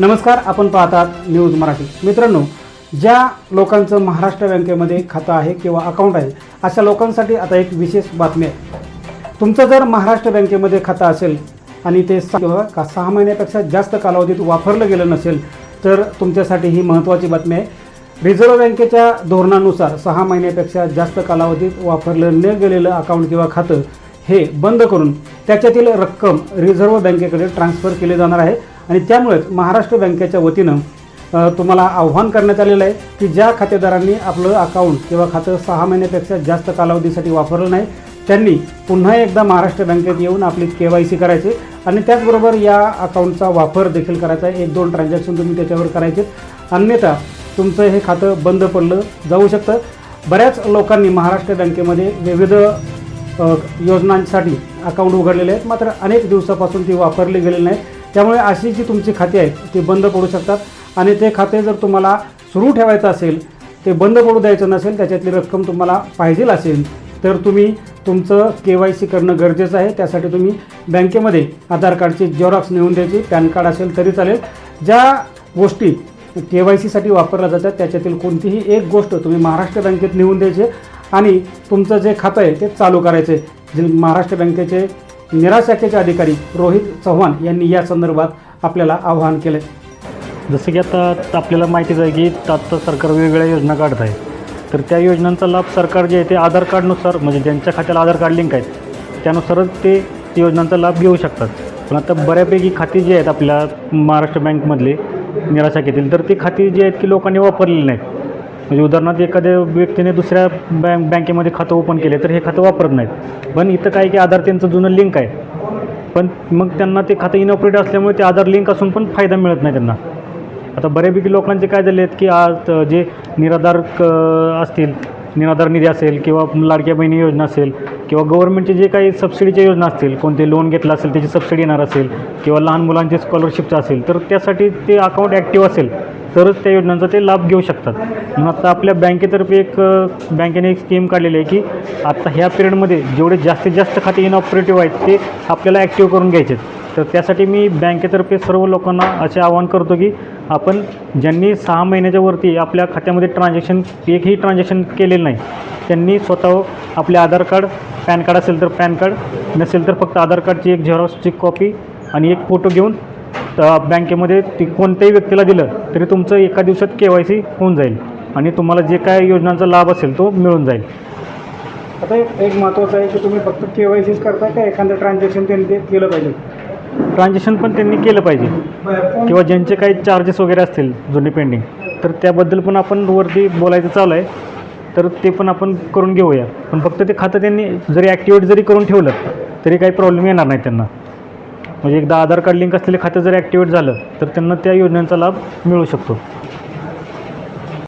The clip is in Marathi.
नमस्कार आपण पाहतात न्यूज मराठी. मित्रांनो ज्या लोकांचं महाराष्ट्र बँकेमध्ये खातं आहे किंवा अकाउंट आहे अशा लोकांसाठी आता एक विशेष बातमी आहे. तुमचं जर महाराष्ट्र बँकेमध्ये खातं असेल आणि ते सहा का सहा महिन्यापेक्षा जास्त कालावधीत वापरलं गेलं नसेल तर तुमच्यासाठी ही महत्त्वाची बातमी आहे. रिझर्व्ह बँकेच्या धोरणानुसार सहा महिन्यापेक्षा जास्त कालावधीत वापरलं न गेलेलं अकाउंट किंवा खातं हे बंद करून त्याच्यातील रक्कम रिझर्व्ह बँकेकडे ट्रान्स्फर केली जाणार आहे. आणि त्यामुळेच महाराष्ट्र बँकेच्या वतीनं तुम्हाला आव्हान करण्यात आलेलं आहे की ज्या खातेदारांनी आपलं अकाउंट किंवा खातं सहा महिन्यापेक्षा जास्त कालावधीसाठी वापरलं नाही त्यांनी पुन्हा एकदा महाराष्ट्र बँकेत येऊन आपली के वाय सी करायची आणि त्याचबरोबर या अकाउंटचा वापर देखील करायचा. आहे एक दोन ट्रान्झॅक्शन तुम्ही त्याच्यावर करायचे. अन्यथा तुमचं हे खातं बंद पडलं जाऊ शकतं. बऱ्याच लोकांनी महाराष्ट्र बँकेमध्ये विविध योजनांसाठी अकाउंट उघडलेले आहेत. मात्र अनेक दिवसापासून ती वापरली गेलेली नाही त्यामुळे अशी जी तुमची खाती आहेत ती बंद पडू शकतात. आणि ते खाते जर तुम्हाला सुरू ठेवायचं असेल ते बंद पडू द्यायचं नसेल त्याच्यातली रक्कम तुम्हाला पाहिजे असेल तर तुम्ही तुमचं के वाय सी करणं गरजेचं आहे. त्यासाठी तुम्ही बँकेमध्ये आधार कार्डची झेरॉक्स नेऊन द्यायची पॅन कार्ड असेल तरी चालेल. ज्या गोष्टी के वाय सीसाठी वापरल्या जातात त्याच्यातील कोणतीही एक गोष्ट तुम्ही महाराष्ट्र बँकेत नेऊन द्यायची आणि तुमचं जे खातं आहे ते चालू करायचे. जे महाराष्ट्र बँकेचे निरा शाखेचे अधिकारी रोहित चव्हाण यांनी या संदर्भात आपल्याला आवाहन केलं. जसं की आता आपल्याला माहितीच आहे की आता सरकार वेगवेगळ्या योजना काढत आहे. तर त्या योजनांचा लाभ सरकार जे आहे ते आधार कार्डनुसार म्हणजे ज्यांच्या खात्याला आधार कार्ड लिंक आहेत त्यानुसारच ते योजनांचा लाभ घेऊ शकतात. पण आता बऱ्यापैकी खाती जी आहेत आपल्या महाराष्ट्र बँकमधले निराशाखेतील तर ती खाती जी आहेत की लोकांनी वापरलेली नाहीत. म्हणजे उदाहरणार्थ एखाद्या व्यक्तीने दुसऱ्या बँक बँकेमध्ये खातं ओपन केले तर हे खातं वापरत नाहीत. पण इथं काय की आधार त्यांचं जुनं लिंक आहे. पण मग त्यांना ते खातं इनऑपरेट असल्यामुळे ते आधार लिंक असून पण फायदा मिळत नाही त्यांना. आता बऱ्यापैकी लोकांचे काय झाले आहेत की आज जे निराधार क असतील निराधार निधी असेल किंवा लाडक्या बहिणी योजना असेल किंवा गव्हर्नमेंटचे जे काही सबसिडीच्या योजना असतील कोणते लोन घेतलं असेल त्याची सबसिडी येणार असेल किंवा लहान मुलांचे स्कॉलरशिपचं असेल तर त्यासाठी ते अकाउंट ॲक्टिव्ह असेल. तरच त्या योजनांचा ते लाभ घेऊ शकतात म्हणून आता आपल्या बँकेतर्फे एक बँकेने एक स्कीम काढलेली आहे की आता ह्या पिरियडमध्ये जेवढे जास्तीत जास्त खाते इनऑपरेटिव्ह आहेत ते आपल्याला ॲक्टिव्ह करून घ्यायचे आहेत. तर त्यासाठी मी बँकेतर्फे सर्व लोकांना असे आवाहन करतो की आपण ज्यांनी सहा महिन्याच्या वरती आपल्या खात्यामध्ये ट्रान्झॅक्शन एकही ट्रान्झॅक्शन केलेलं नाही त्यांनी स्वतः आपले आधार कार्ड पॅन कार्ड असेल तर पॅन कार्ड नसेल तर फक्त आधार कार्डची एक झेरॉक्सची कॉपी आणि एक फोटो घेऊन बँकेमध्ये ती कोणत्याही व्यक्तीला दिलं तरी तुमचं एका दिवसात के वाय सी होऊन जाईल आणि तुम्हाला जे काय योजनांचा लाभ असेल तो मिळून जाईल. आता एक महत्त्वाचं आहे की तुम्ही फक्त के वाय सीच करता का एखादं ट्रान्झॅक्शन त्यांनी ते केलं पाहिजे? ट्रान्झॅक्शन पण त्यांनी केलं पाहिजे. किंवा ज्यांचे काही चार्जेस वगैरे असतील जुने पेंडिंग तर त्याबद्दल पण आपण वरती बोलायचं चालू आहे तर ते पण आपण करून घेऊया. पण फक्त ते खातं त्यांनी जरी ॲक्टिवेट जरी करून ठेवलं तरी काही प्रॉब्लेम येणार नाही त्यांना. म्हणजे एकदा आधार कार्ड लिंक असलेले खातं जर ॲक्टिवेट झालं तर त्यांना त्या योजनांचा लाभ मिळू शकतो.